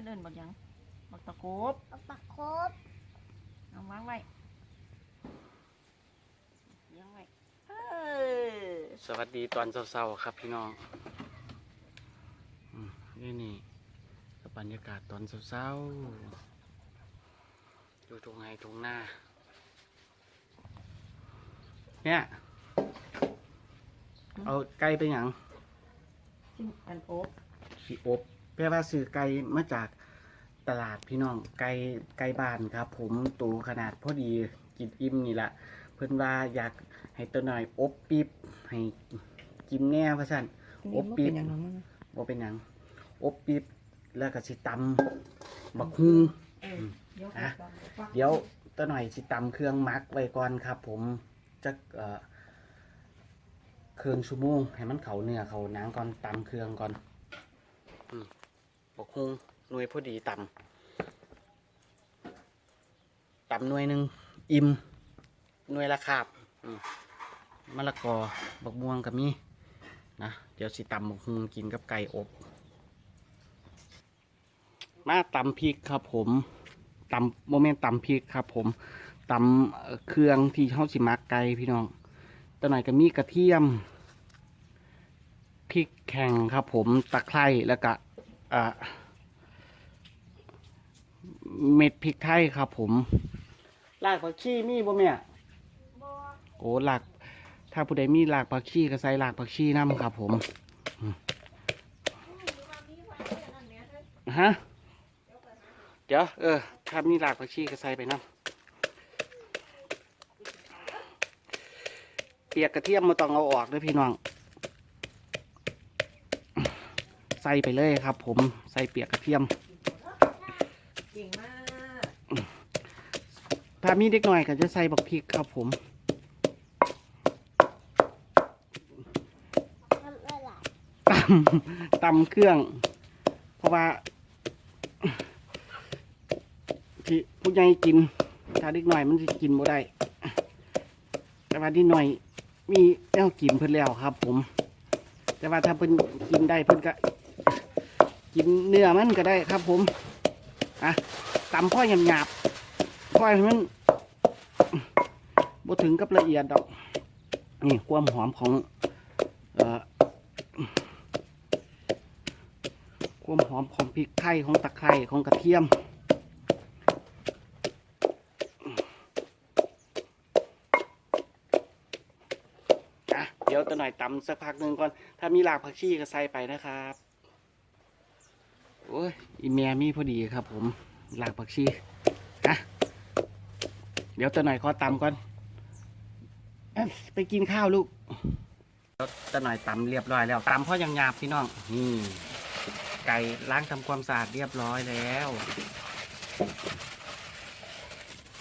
พิ่นเอิ้นบักหยังบักตะโกบเอาปากโคบเอาวางไว้เลี้ยังไว้เออสวัสดีตอนเช้าๆครับพี่น้องอืมนี่นี่ก็บรรยากาศตอนเช้าๆอยู่ตรงไงตรงหน้า เนี่ย เอาไก่ไปหยังจิ้มอันโอ๊บสีอบ แปลว่าซื้อไก่มาจากตลาดพี่น้องไก่ไก่บ้านครับ ผมตูขนาดพอดีกินอิ่มนี่แหละเพิ่นว่าอยากให้ตัวหน่อยอบปิ๊บให้กินแน่ว่าสั่นอบปี๊บเป็นหยังน้องมันนะบ่เป็นหยังอบปิ๊บแล้วก็สิตำบักฮุงเออเดี๋ยวอะก่อนดี๋ยวฟังเดี๋ยวตัวหน่อยสิตำเครื่องหมักไว้ก่อนครับ ผมจักเอ่อเครื่องชั่วโมงให้มันเขาเนื้อเขาหนังก่อนตำเครื่องก่อนอืม บักฮุงหน่วยพอดีต่ำต่ำหน่วยหนึ่งอิ่มหน่วยละคาบมะละกอบักม่วงก็มีนะเดี๋ยวสิตำบักฮุงกินกับไก่อบมาตำพริกครับผมตำโมเมนต์ตำพริกครับผมตำเอ่อเครื่องที่เขาสิมักไก่พี่น้องตอนไหนก็มีกระเทียมพริกแข็งครับผมตะไคร้แล้วก็ เอ่อเม็ดพริกไทยครับผมรากผักชีมีบ่แม่บัวโอ้รากถ้าผู้ใดมีรากผักชีก็ใส่รากผักชีน้ำครับผมอืมฮะเดี๋ยวเออถ้ามีรากผักชีก็ใส่ไปน้ำเปียกกระเทียมมาต้องเอาออกด้วยพี่น้อง ใส่ไปเลยครับ ผมใส่เปียกกระเทียมเก่งมากถ้ามีเด็กหน่อยก็จะใส่บักพริกครับผมตำตำเครื่อง เพราะว่า ที่ผู้ใหญ่กิน ถ้าเด็กหน่อยมันจะกินบ่ได้ แต่ว่าเด็กหน่อยมีแนวกินเพิ่นแล้วครับ ผม แต่ว่าถ้าเพิ่นกินได้เพิ่นก็ กินเนื้อมันก็ได้ครับผม อะตำพ่อหยาบๆพ่อมันบ่ถึงกับละเอียดดอก นี่ความหอมของเอ่อความหอมของพริกไทยของตะไคร้ของกระเทียมอะเดี๋ยวตัวหน่อยตำสักพักหนึ่งก่อน ถ้ามีหลากผักชีก็ใส่ไปนะครับ โอ้ยอีเมียมีพอดีครับ ผมหลากผักชีอะเดี๋ยวตัวหน่อยขอตำก่อนเอ้ยไปกินข้าวลูกเดี๋ยวตัวหน่อยตำเรียบร้อยแล้วตำพ่อยังหยาบพี่น้องนี่ไก่ล้างทำความสะอาดเรียบร้อยแล้ว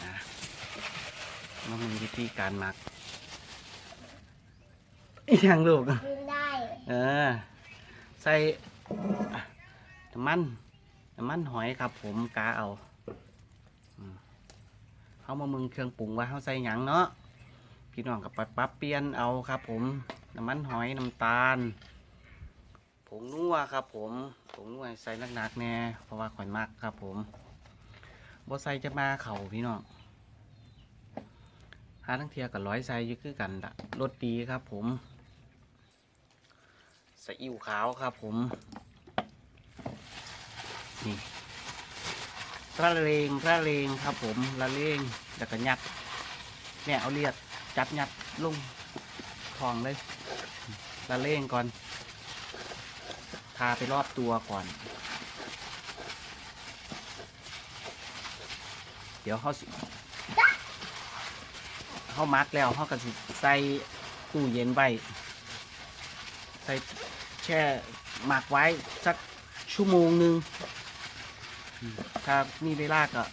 นะมามีวิธีการหมักอีกอย่างลูกกินได้เออใส่อะ น้ำมันน้ำมันหอยครับผมกาเอาเขามามึงเครื่องปรุงว่าเขาใส่หยังเนาะพี่น้องกับปรับปรับเปลี่ยนเอาครับ ผมน้ำมันหอยน้ำตาลผงนัวครับ ผมผงนัวใส่หนักๆแน่เพราะว่าข่อยมักครับ ผมบ่ใส่จะมาเข่าพี่น้องหาทั้งเทียกับร้อยใส่ยึคือกันละรสดีครับ ผมใส่อิ๋วขาวครับ ผม นี่ระเลงพระเลงครับผมละเลงแล้วก็ยัดเนี่ยเอาเลียดจับยัดลงทองเลยละเลงก่อนทาไปรอบตัวก่อน เดี๋ยวเขาเขามักแล้วเขาก็สิใส่ตู้เย็นไว้ใส่แช่หมักไว้สักชั่วโมงหนึ่ง ถ้ามีเวลาก็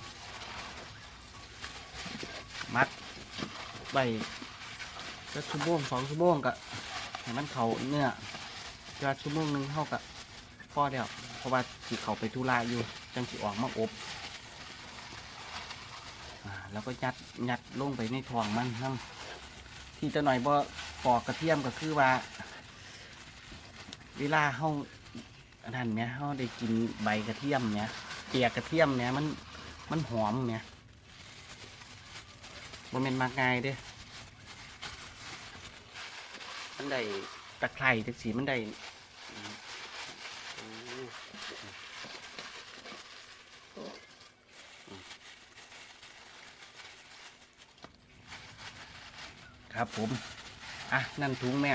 มัดไว้สักชั่วโมงสองชั่วโมงก็ให้มันเขาเนื้อจะชั่วโมงหนึ่งเท่ากับพ่อเดียวเพราะว่าสิเขาไปธุระอยู่จังสิออกมาอบอาแล้วก็ยัดยัดลงไปในท้องมันนั่ที่จะหน่อยบ่ปอกกระเทียมก็คือว่า เวลาเฮาอันนั้นเนี่ยเฮาได้กินใบกระเทียมเนี่ย เปียกกระเทียมเนี่ยมันมันหอมเนี่ยบ่แม่นมากง่ายเด้มันได้ตะไคร้จักสีมันได้ครับผม อะ นั่นถุงแม่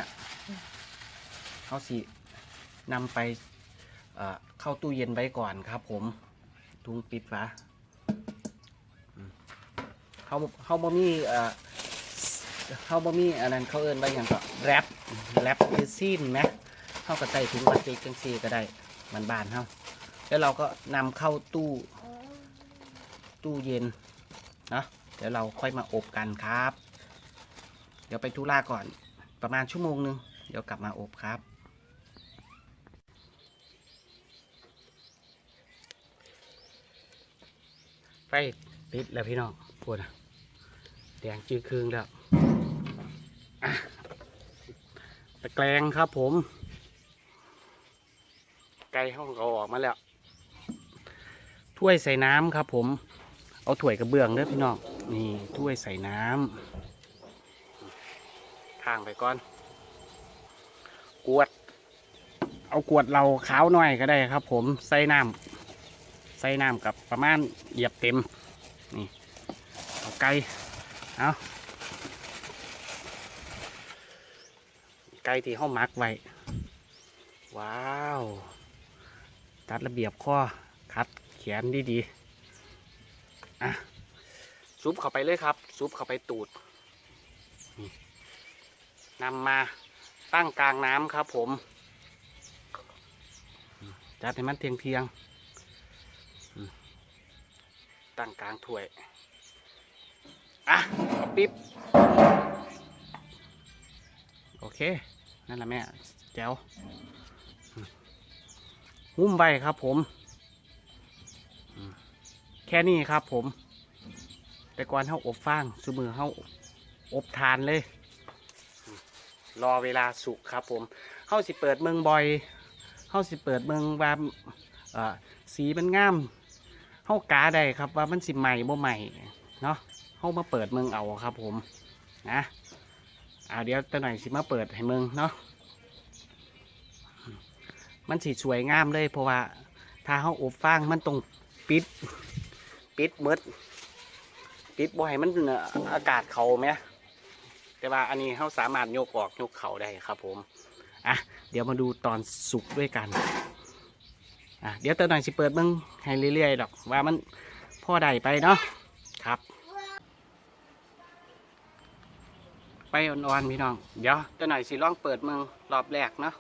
เขาสินำไปเอ่อเข้าตู้เย็นไว้ก่อนครับผม ถุงปิดฝาเขาเขาบ่มีเอ่อเขาบ่มีอันนั้นเขาเอิ้นว่าอย่างก็แรปแรปคือซีนไหมเขาก็ใส่ถุงพลาสติกจังซี่ก็ได้มันบานเฮาแล้วเราก็นำเข้าตู้ตู้เย็นนะเดี๋ยวเราค่อยมาอบกันครับ เดี๋ยวไปทุล่าก่อนประมาณชั่วโมงหนึง เดี๋ยวกลับมาอบครับ ไฟติดแล้วพี่น้องปวดอะแดงจืดคืงแล้วอะตะแกรงครับผม ไก่ห้องเขาออกมาแล้ว ถ้วยใส่น้ำครับผม เอาถ้วยกระเบื้องเด้อพี่น้อง นี่ถ้วยใส่น้ำทางไปก่อน กวด เอากวดเราขาวหน่อยก็ได้ครับผม ใส่น้ำ ใส่น้ำกับประมาณเหยียบเต็มนี่เอาไก่เอาไก่ที่ห้องมักไว้ ว้าว ตัดระเบียบข้อคัดแขนดีๆอะซุปเข้าไปเลยครับ ซุปเข้าไปตูดนี่นำมาตั้งกลางน้ำครับผม จัดให้มันเทียงเทียงๆ ตั้งกลางถ้วย อะเอาปิ๊บ โอเค นั่นแหละแม่ แจ๋วหุ้มใบครับผม แค่นี้ครับผม แต่ก่อนเขาอบฟางสมือเขาอบทานเลย รอเวลาสุกครับผมเขาสิเปิดเมืองบ่อยเขาสิเปิดเมืองว่าสีมันงาม เขากาได้ครับว่ามันสิใหม่บ่ใหม่เนาะเข้ามาเปิดเมืองเอาครับ ผมนะอ่าเดี๋ยวตะหน่อยสิมาเปิดให้เมึงเนาะมันสีสวยงามเลยเพราะว่า ถ้าเขาอบฟางมันต้องปิด ปิดมืดปิดบ่ให้มันเอ่ออากาศเขาไหมแต่ว่าอันนี้เขาสามารถยกออกยกเขาได้ครับ ผมอะเดี๋ยวมาดูตอนสุกด้วยกัน อะเดี๋ยวตะหน่อยสิเปิดมึงให้เรื่อยๆดอกว่ามันพ่อใดไปเนาะครับ ไปอ่อนๆพี่น้อง เดี๋ยวจะหน่อยสิลองเปิดเมืองรอบแรกเนาะ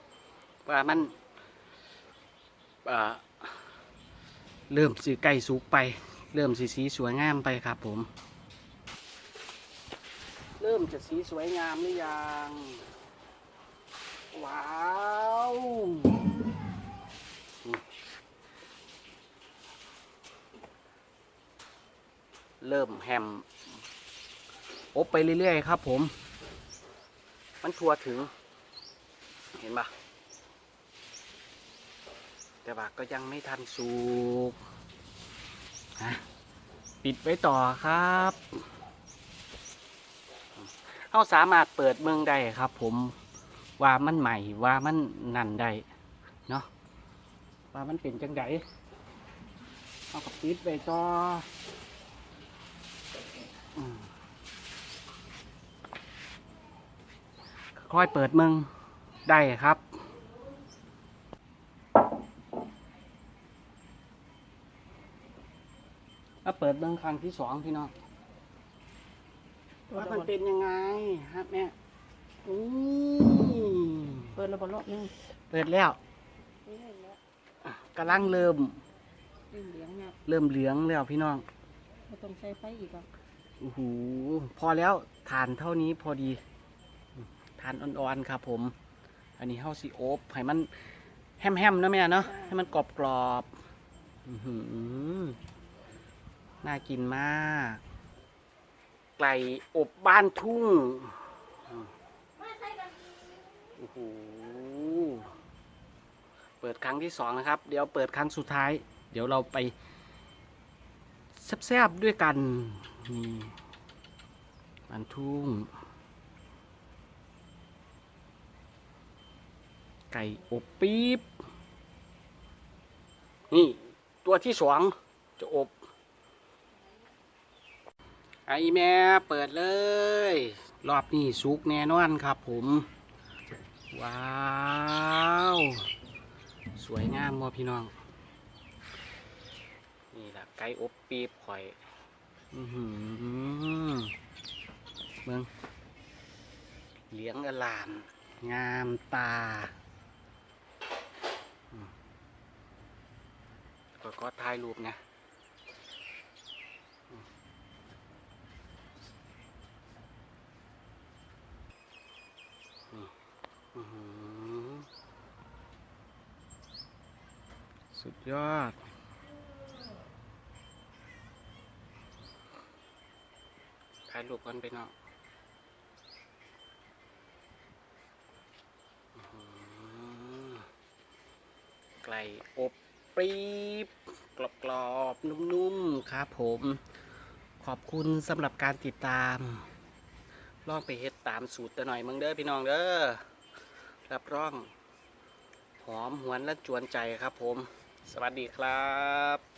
ว่ามันเอ่อเริ่มสีไก่สุกไป เริ่มสีสีสวยงามไปครับผม เริ่มจะสีสวยงามหรือยังว้าวอืม เริ่มแฮมอบไปเรื่อยๆครับ ผม มันทัวถึง เห็นปะแต่ว่าก็ยังไม่ทันสุกนะปิดไว้ต่อครับเขาสามารถเปิดเมืองได้ครับ ผมว่ามันใหม่ว่ามันนั่นได้เนาะว่ามันเป็นจังไดเอากับปิดไว้ต่อ ค่อยเปิดมึง ได้ครับมาเปิดเมืองครั้งที่สองพี่น้องว่ามันเป็นยังไงฮะแม่อู้เปิดระเบิดรอบนึงเปิดแล้วกำลังเริ่มเรื่องเลี้ยงเนี่ยเริ่มเหลืองแล้วพี่น้องไม่ต้องใช้ไฟอีกอะ โอ้โหพอแล้วทานเท่านี้พอดีทานอ่อนๆครับผม อันนี้เฮาสิโอบให้มันแฮมๆนะแม่เนาะให้มันกรอบๆอื้อหือน่ากินมาก ไก่อบบ้านทุ่งโอ้โหเปิดครั้งที่สองนะครับ เดี๋ยวเปิดครั้งสุดท้าย เดี๋ยวเราไปแซ่บๆด้วยกัน นี่มันทุ่ง ไก่อบปี๊บ นี่ ตัวที่สองจะอบ ไอแม่เปิดเลย รอบนี้สุกแน่นอนครับผม ว้าว สวยงามบ่พี่น้อง นี่แหละไก่อบปี๊บข่อย เบิ่งเหลียงอลาม งามตาก็ก็ถ่ายรูปนะอืมนี่อื้อหือสุดยอด ถ่ายรูปกันไปเนาะไก่อบปี๊บกรอบกรอบๆนุ่มๆ ครับผม ขอบคุณสำหรับการติดตาม ลองไปเฮ็ดตามสูตรตัวหน่อยมึงเด้อพี่น้องเด้อ รับรอง หอมหวนและจวนใจครับผม สวัสดีครับ